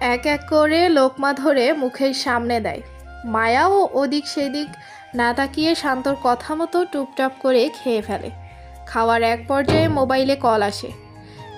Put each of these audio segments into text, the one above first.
এক এক করে লোকমা ধরে মুখের সামনে দেয়। মায়াও ওদিক সেদিক না তাকিয়ে শান্তর কথা মতো টুপটাপ করে খেয়ে ফেলে। খাওয়ার এক পর্যায়ে মোবাইলে কল আসে।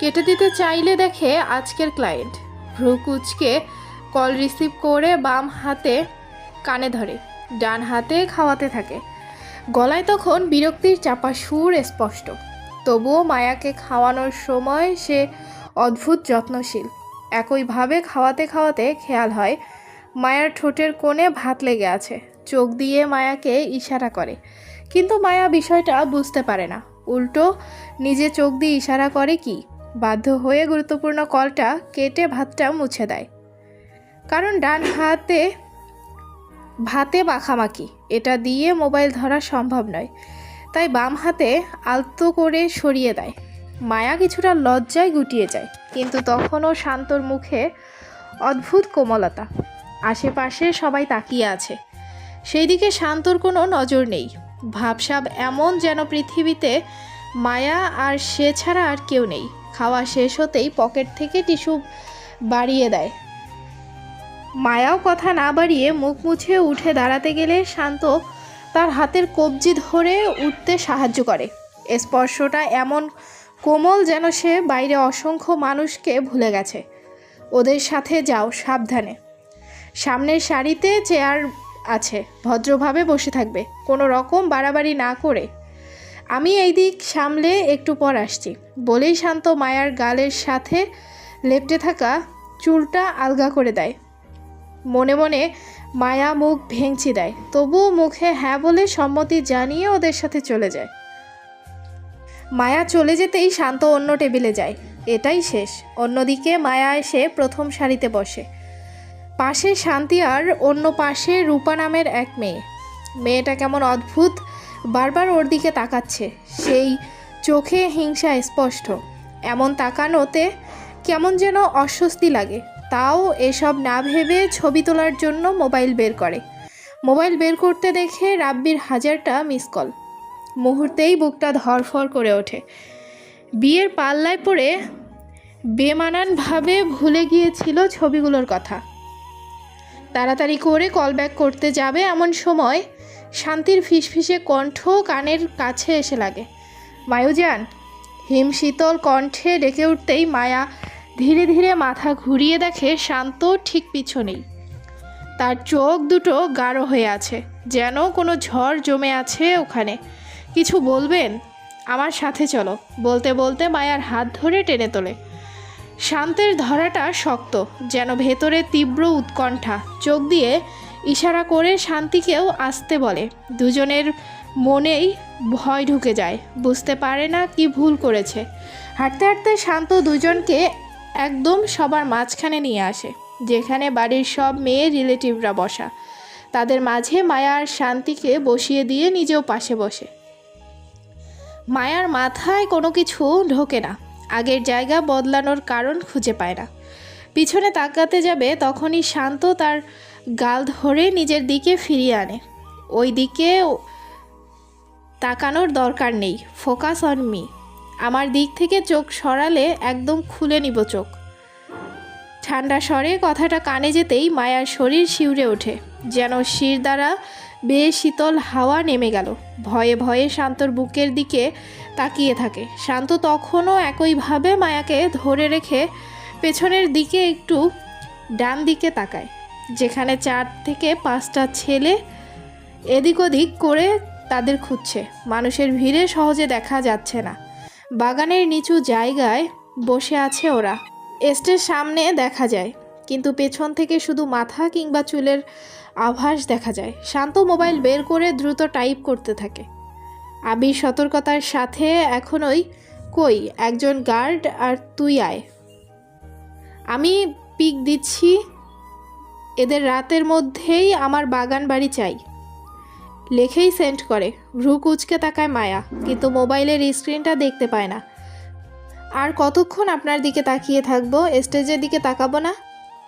কেটে দিতে চাইলে দেখে আজকের ক্লায়েন্ট। ভ্রু কুচকে কল রিসিভ করে বাম হাতে কানে ধরে, ডান হাতে খাওয়াতে থাকে। গলায় তখন বিরক্তির চাপা সুর স্পষ্ট। তবুও মায়াকে খাওয়ানোর সময় সে অদ্ভুত যত্নশীল। একইভাবে খাওয়াতে খাওয়াতে খেয়াল হয়, মায়ার ঠোঁটের কোণে ভাত লেগে আছে। চোখ দিয়ে মায়াকে ইশারা করে। কিন্তু মায়া বিষয়টা বুঝতে পারে না। উল্টো, নিজে চোখ দিয়ে ইশারা করে কি? বাধ্য হয়ে গুরুত্বপূর্ণ কলটা কেটে ভাতটা মুছে দেয়। কারণ ডান হাতে, ভাতে মাখামাখি। এটা দিয়ে মোবাইল ধরা সম্ভব নয়। তাই বাম হাতে আলতো করে সরিয়ে দেয়। মায়া কিছুটা লজ্জায় গুটিয়ে যায়, কিন্তু তখনও শান্তর মুখে অদ্ভুত কোমলতা। আশেপাশে সবাই তাকিয়ে আছে। সেই দিকে শান্তর কোনো নজর নেই। ভাবসাব এমন যেন পৃথিবীতে মায়া আর সে ছাড়া আর কেউ নেই। খাওয়া শেষ হতেই পকেট থেকে টিস্যু বাড়িয়ে দেয়। মায়াও কথা না বাড়িয়ে মুখ মুছে উঠে দাঁড়াতে গেলে শান্ত তার হাতের কবজি ধরে উঠতে সাহায্য করে। স্পর্শটা এমন কোমল যেন সে বাইরে অসংখ্য মানুষকে ভুলে গেছে। ওদের সাথে যাও, সাবধানে। সামনের সারিতে চেয়ার আছে, ভদ্রভাবে বসে থাকবে। কোনো রকম বাড়াবাড়ি না করে। আমি এই দিক সামলে একটু পর আসছি। বলেই শান্ত মায়ার গালের সাথে লেপটে থাকা চুলটা আলগা করে দেয়। মনে মনে মায়া মুখ ভেঙচি দেয়। তবুও মুখে হ্যাঁ বলে সম্মতি জানিয়ে ওদের সাথে চলে যায়। মায়া চলে যেতেই শান্ত অন্য টেবিলে যায়। এটাই শেষ। অন্যদিকে মায়া এসে প্রথম সারিতে বসে। পাশে শান্তি আর অন্য পাশে রূপা নামের এক মেয়ে। মেয়েটা কেমন অদ্ভুত, বারবার ওর দিকে তাকাচ্ছে। সেই চোখে হিংসা স্পষ্ট। এমন তাকানোতে কেমন যেন অস্বস্তি লাগে। তাও এসব না ভেবে ছবি তোলার জন্য মোবাইল বের করে। মোবাইল বের করতে দেখে রাব্বির হাজারটা মিস কল। মুহূর্তেই বুকটা ধরফর করে ওঠে। বিয়ের পাল্লায় পড়ে বেমানানভাবে ভুলে গিয়েছিল ছবিগুলোর কথা। তাড়াতাড়ি করে কল ব্যাক করতে যাবে এমন সময় শান্তির ফিসফিসে কণ্ঠ কানের কাছে এসে লাগে। মায়ুজান হিম শীতল কণ্ঠে ডেকে উঠতেই মায়া ধীরে ধীরে মাথা ঘুরিয়ে দেখে শান্ত ঠিক পিছনেই তার চোখ দুটো গাঢ় হয়ে আছে, যেন কোনো ঝড় জমে আছে ওখানে। কিছু বলবেন? আমার সাথে চলো। বলতে বলতে মায়ার হাত ধরে টেনে তোলে। শান্তের ধরাটা শক্ত, যেন ভেতরে তীব্র উৎকণ্ঠা। চোখ দিয়ে ইশারা করে শান্তিকেও আসতে বলে। দুজনের মনেই ভয় ঢুকে যায়। বুঝতে পারে না কি ভুল করেছে। হাঁটতে হাঁটতে শান্ত দুজনকে একদম সবার মাঝখানে নিয়ে আসে, যেখানে বাড়ির সব মেয়ে রিলেটিভরা বসা। তাদের মাঝে মায়া আর শান্তিকে বসিয়ে দিয়ে নিজেও পাশে বসে। মায়ার মাথায় কোনো কিছু ঢোকে না। আগের জায়গা বদলানোর কারণ খুঁজে পায় না। পিছনে তাকাতে যাবে তখনই শান্ত তার গাল ধরে নিজের দিকে ফিরিয়ে আনে। ওই দিকে তাকানোর দরকার নেই। Focus on me. আমার দিক থেকে চোখ সরালে একদম খুলে নিব চোখ। ঠান্ডা স্বরে কথাটা কানে যেতেই মায়ার শরীর শিউরে ওঠে। যেন শির দ্বারা বেয়ে শীতল হাওয়া নেমে গেল। ভয়ে ভয়ে শান্তর বুকের দিকে তাকিয়ে থাকে। শান্ত তখনও একইভাবে মায়াকে ধরে রেখে পেছনের দিকে একটু ডান দিকে তাকায়, যেখানে চার থেকে পাঁচটা ছেলে এদিক ওদিক করে তাদের খুঁজছে। মানুষের ভিড়ে সহজে দেখা যাচ্ছে না। বাগানের নিচু জায়গায় বসে আছে ওরা। এস্টের সামনে দেখা যায়, কিন্তু পেছন থেকে শুধু মাথা কিংবা চুলের আভাস দেখা যায়। শান্ত মোবাইল বের করে দ্রুত টাইপ করতে থাকে। আবির সতর্কতার সাথে এখনই কই, একজন গার্ড আর তুই আয়। আমি পিক দিচ্ছি, এদের রাতের মধ্যেই আমার বাগান বাড়ি চাই। লেখেই সেন্ড করে, ভ্রু কুচকে তাকায় মায়া, কিন্তু মোবাইলের স্ক্রিনটা দেখতে পায় না। আর কতক্ষণ আপনার দিকে তাকিয়ে থাকব, স্টেজের দিকে তাকাবো না?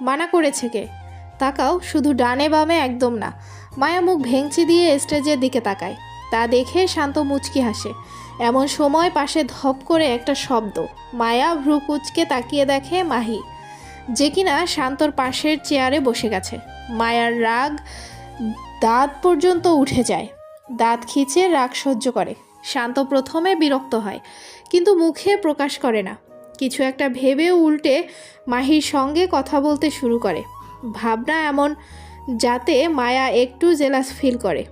মানা করেছে কে? তাকাও, শুধু ডানে বামে একদম না। মায়া মুখ ভেঙচি দিয়ে স্টেজের দিকে তাকায়। তা দেখে শান্ত মুচকি হাসে। এমন সময় পাশে ধপ করে একটা শব্দ। মায়া ভ্রু কুচকে তাকিয়ে দেখে মাহি, যে কিনা শান্তর পাশের চেয়ারে বসে গেছে। মায়ার রাগ দাঁত পর্যন্ত উঠে যায়। দাঁত খিচে রাগ সহ্য করে। শান্ত প্রথমে বিরক্ত হয়, কিন্তু মুখে প্রকাশ করে না। কিছু একটা ভেবে উল্টে মাহির সঙ্গে কথা বলতে শুরু করে। ভাবনা এমন যাতে মায়া একটু জেলাস ফিল করে।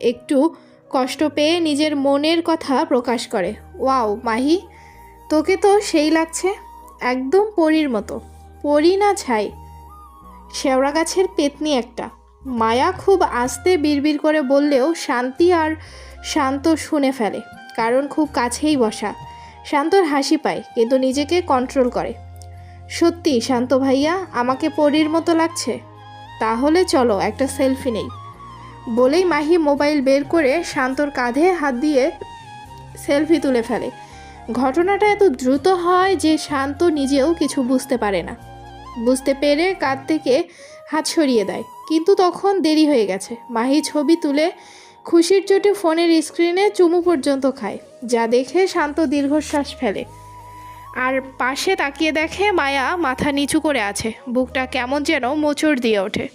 একটু কষ্ট পেয়ে নিজের মনের কথা প্রকাশ করে। ওয়াও, মাহি, তোকে তো সেই লাগছে। একদম পরীর মতো। পরি না ছাই। শেওড়া গাছের পেতনি একটা। মায়া খুব আস্তে বিড়বিড় করে বললেও শান্তি আর শান্ত শুনে ফেলে। কারণ খুব কাছেই বসা। শান্তর হাসি পায়, কিন্তু নিজেকে কন্ট্রোল করে। সত্যি, শান্ত ভাইয়া, আমাকে পরীর মতো লাগছে। তাহলে চলো, একটা সেলফি নেই। বলেই মাহি মোবাইল বের করে শান্তর কাঁধে হাত দিয়ে সেলফি তুলে ফেলে। ঘটনাটা এত দ্রুত হয় যে শান্ত নিজেও কিছু বুঝতে পারে না। বুঝতে পেরে কাঁধ থেকে হাত সরিয়ে দেয়। কিন্তু তখন দেরি হয়ে গেছে। মাহি ছবি তুলে খুশির চোটে ফোনের স্ক্রিনে চুমু পর্যন্ত খায়, যা দেখে শান্ত দীর্ঘশ্বাস ফেলে। আর পাশে তাকিয়ে দেখে মায়া মাথা নিচু করে আছে। বুকটা কেমন যেন মোচড় দিয়ে ওঠে।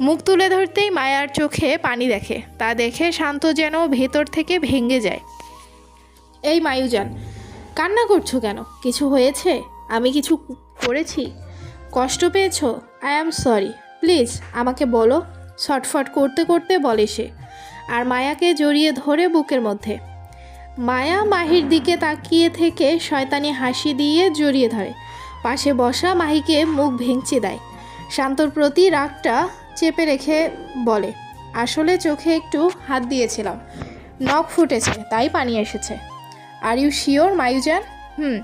মুখ তুলে ধরতেই মায়ার চোখে পানি দেখে। তা দেখে শান্ত যেন ভেতর থেকে ভেঙে যায়। এই মায়ুজান, কান্না করছ কেন? কিছু হয়েছে? আমি কিছু করেছি? কষ্ট পেয়েছ? I am sorry. প্লিজ, আমাকে বলো। ছটফট করতে করতে বলে সে। আর মায়াকে জড়িয়ে ধরে বুকের মধ্যে। মায়া মাহির দিকে তাকিয়ে থেকে শয়তানি হাসি দিয়ে জড়িয়ে ধরে। পাশে বসা মাহিকে মুখ ভেঙচি দেয়। শান্তর প্রতি রাগটা চেপে রেখে বলে, আসলে চোখে একটু হাত দিয়েছিলাম। নখ ফুটেছে, তাই পানি এসেছে। আর ইউ শিওর মায়ুজান? হুম।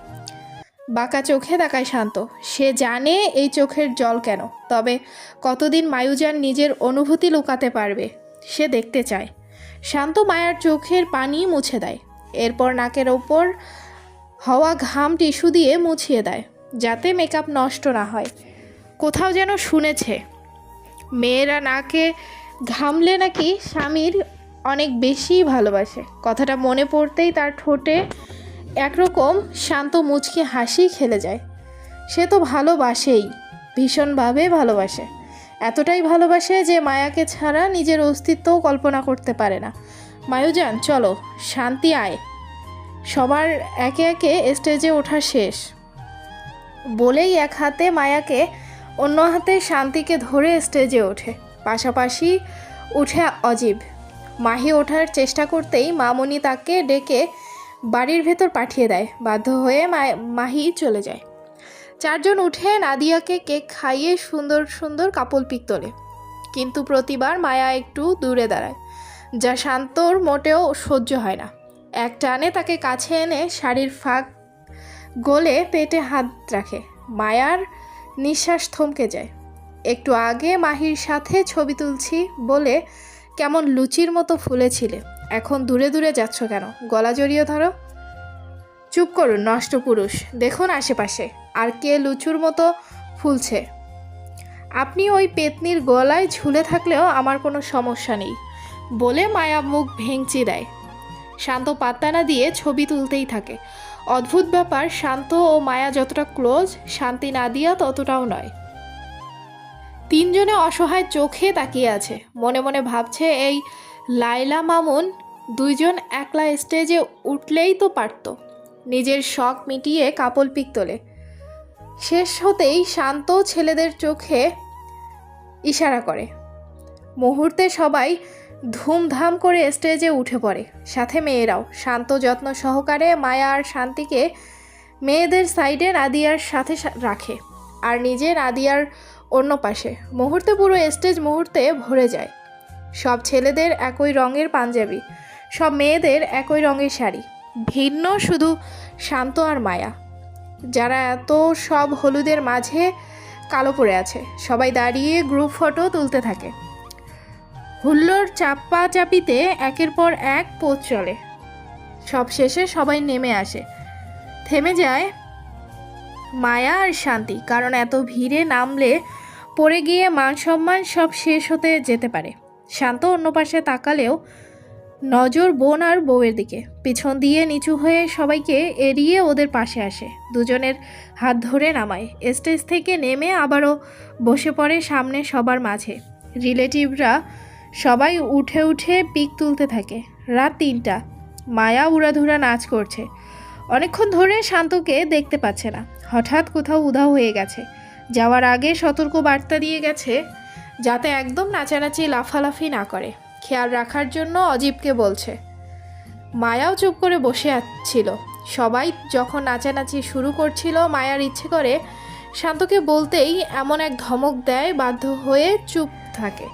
বাঁকা চোখে তাকায় শান্ত। সে জানে এই চোখের জল কেন, তবে কতদিন মায়ুজান নিজের অনুভূতি লুকাতে পারবে, সে দেখতে চায়। শান্ত মায়ার চোখের পানি মুছে দেয়। এরপর নাকের ওপর হওয়া ঘাম টিস্যু দিয়ে মুছিয়ে দেয়, যাতে মেকআপ নষ্ট না হয়। কোথাও যেন শুনেছে, মেয়েরা নাকে ঘামলে নাকি স্বামীর অনেক বেশি ভালোবাসে। কথাটা মনে পড়তেই তার ঠোঁটে একরকম শান্ত মুচকি হাসি খেলে যায়। সে তো ভালোবাসেই, ভীষণভাবে ভালোবাসে। এতটাই ভালোবাসে যে মায়াকে ছাড়া নিজের অস্তিত্বও কল্পনা করতে পারে না। মায়ুজান, চলো, শান্তি আয়। সবার একে একে স্টেজে ওঠা শেষ। বলেই এক হাতে মায়াকে, অন্য হাতে শান্তিকে ধরে স্টেজে ওঠে। পাশাপাশি উঠে অজীব। মাহি ওঠার চেষ্টা করতেই মামনি তাকে ডেকে বাড়ির ভেতর পাঠিয়ে দেয়। বাধ্য হয়ে মাহি চলে যায়। চারজন উঠে নাদিয়াকে কেক খাইয়ে সুন্দর সুন্দর কাপল পিক তোলে। কিন্তু প্রতিবার মায়া একটু দূরে দাঁড়ায়। যা শান্তর মোটেও সহ্য হয় না। এক টানে তাকে কাছে এনে শাড়ির ফাঁক গলে পেটে হাত রাখে। মায়ার নিঃশ্বাস থমকে যায়। একটু আগে মাহির সাথে ছবি তুলছি বলে কেমন লুচির মতো ফুলেছিলে। এখন দূরে দূরে যাচ্ছ কেন? গলা জড়িয়ে ধরো। চুপ করুন, নষ্ট পুরুষ। দেখুন আশেপাশে আর কে লুচুর মতো ফুলছে। আপনি ওই পেতনির গলায় ঝুলে থাকলেও আমার কোনো সমস্যা নেই। বলে মায়া মুখ ভেঙচি দেয়। শান্ত পাত্তা না দিয়ে ছবি তুলতেই থাকে। অদ্ভুত ব্যাপার, শান্ত ও মায়া যতটা ক্লোজ, শান্তি না দিয়া ততটাও নয়। তিনজনে অসহায় চোখে তাকিয়ে আছে। মনে মনে ভাবছে, এই লাইলা মামুন দুইজন একলা স্টেজে উঠলেই তো পারত। নিজের শখ মিটিয়ে কাপল পিক তোলে। শেষ হতেই শান্ত ছেলেদের চোখে ইশারা করে। মুহূর্তে সবাই ধুমধাম করে স্টেজে উঠে পড়ে। সাথে মেয়েরাও। শান্ত যত্ন সহকারে মায়া আর শান্তিকে মেয়েদের সাইডে নাদিয়ার সাথে রাখে আর নিজে নাদিয়ার অন্য পাশে। মুহূর্তে পুরো স্টেজ মুহূর্তে ভরে যায়। সব ছেলেদের একই রঙের পাঞ্জাবি, সব মেয়েদের একই রঙের শাড়ি। ভিন্ন শুধু শান্ত আর মায়া। যারা এত সব হলুদের মাঝে কালো পড়ে আছে। সবাই দাঁড়িয়ে গ্রুপ ফটো তুলতে থাকে। হুল্লোর চাপা চাপিতে একের পর এক পোজ চলে। সব শেষে সবাই নেমে আসে। থেমে যায় মায়া আর শান্তি, কারণ এত ভিড়ে নামলে পড়ে গিয়ে মান সম্মান সব শেষ হতে যেতে পারে। শান্ত অন্য পাশে তাকালেও নজর বোন আর বউয়ের দিকে। পিছন দিয়ে নিচু হয়ে সবাইকে এড়িয়ে ওদের পাশে আসে। দুজনের হাত ধরে নামায়। স্টেজ থেকে নেমে আবারও বসে পড়ে সামনে সবার মাঝে। রিলেটিভরা সবাই উঠে উঠে পিক তুলতে থাকে। রাত তিনটা। মায়া উড়াধুরা নাচ করছে। অনেকক্ষণ ধরে শান্তকে দেখতে পাচ্ছে না। হঠাৎ কোথাও উধাও হয়ে গেছে। যাওয়ার আগে সতর্ক বার্তা দিয়ে গেছে যাতে একদম নাচানাচি লাফালাফি না করে। খেয়াল রাখার জন্য অজীবকে বলছে। মায়াও চুপ করে বসে ছিল সবাই যখন নাচানাচি শুরু করছিল, মায়ার ইচ্ছে করে শান্তকে বলতেই এমন এক ধমক দেয় বাধ্য হয়ে চুপ থাকে।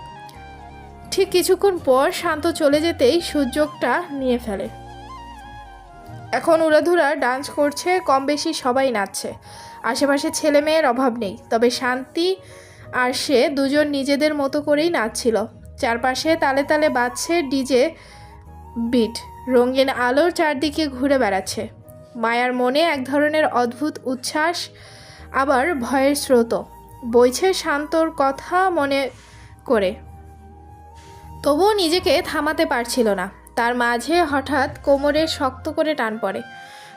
ঠিক কিছুক্ষণ পর শান্ত চলে যেতেই সুযোগটা নিয়ে ফেলে। এখন উড়াধুরা ডান্স করছে কম বেশি সবাই নাচছে। আশেপাশে ছেলে মেয়ের অভাব নেই, তবে শান্তি আর সে দুজন নিজেদের মতো করেই নাচছিল। চারপাশে তালে তালে বাজছে ডিজে বিট, রঙিন আলোর চারদিকে ঘুরে বেড়াচ্ছে। মায়ার মনে এক ধরনের অদ্ভুত উচ্ছ্বাস, আবার ভয়ের স্রোত বইছে শান্তর কথা মনে করে। তবুও নিজেকে থামাতে পারছিল না। তার মাঝে হঠাৎ কোমরে শক্ত করে টান পড়ে।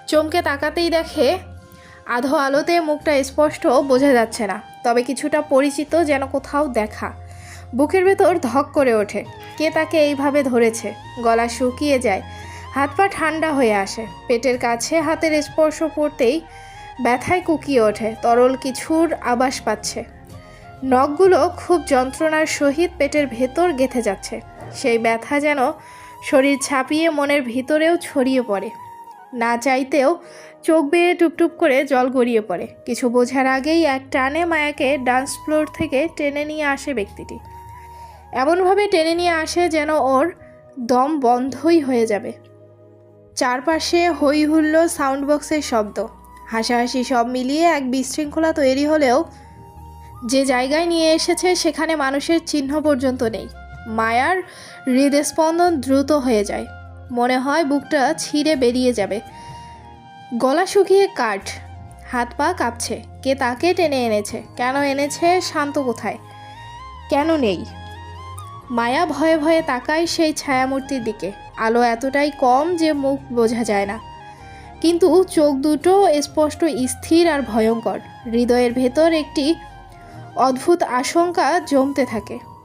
চমকে তাকাতেই দেখে আধো আলোতে মুখটা স্পষ্ট বোঝা যাচ্ছে না, তবে কিছুটা পরিচিত যেন কোথাও দেখা। বুকের ভেতর ধক করে ওঠে, কে তাকে এইভাবে ধরেছে? গলা শুকিয়ে যায়, হাত পা ঠান্ডা হয়ে আসে, পেটের কাছে হাতের স্পর্শ পড়তেই ব্যথায় কুকিয়ে ওঠে, তরল কিছুর আবাস পাচ্ছে। নখগুলো খুব যন্ত্রণার সহিত পেটের ভেতর গেথে যাচ্ছে। সেই ব্যথা যেন শরীর ছাপিয়ে মনের ভিতরেও ছড়িয়ে পড়ে। না চাইতেও চোখ বেয়ে টুপটুপ করে জল গড়িয়ে পড়ে। কিছু বোঝার আগেই এক টানে মায়াকে ডান্স ফ্লোর থেকে টেনে নিয়ে আসে ব্যক্তিটি। এমনভাবে টেনে নিয়ে আসে যেন ওর দম বন্ধই হয়ে যাবে। চারপাশে হই হুল্লো সাউন্ড বক্সের শব্দ। হাসাহাসি সব মিলিয়ে এক বিশৃঙ্খলা তৈরি হলেও যে জায়গায় নিয়ে এসেছে, সেখানে মানুষের চিহ্ন পর্যন্ত নেই। মায়ার হৃদস্পন্দন দ্রুত হয়ে যায়। মনে হয় বুকটা ছিঁড়ে বেরিয়ে যাবে। গলা শুকিয়ে কাঠ। হাত পা কাঁপছে। কে তাকে টেনে এনেছে? কেন এনেছে? শান্ত কোথায়? কেন নেই? মায়া ভয়ে ভয়ে তাকায় সেই ছায়ামূর্তির দিকে। আলো এতটাই কম যে মুখ বোঝা যায় না। কিন্তু চোখ দুটো স্পষ্ট স্থির আর ভয়ঙ্কর। হৃদয়ের ভেতর একটি অদ্ভুত আশঙ্কা জমতে থাকে।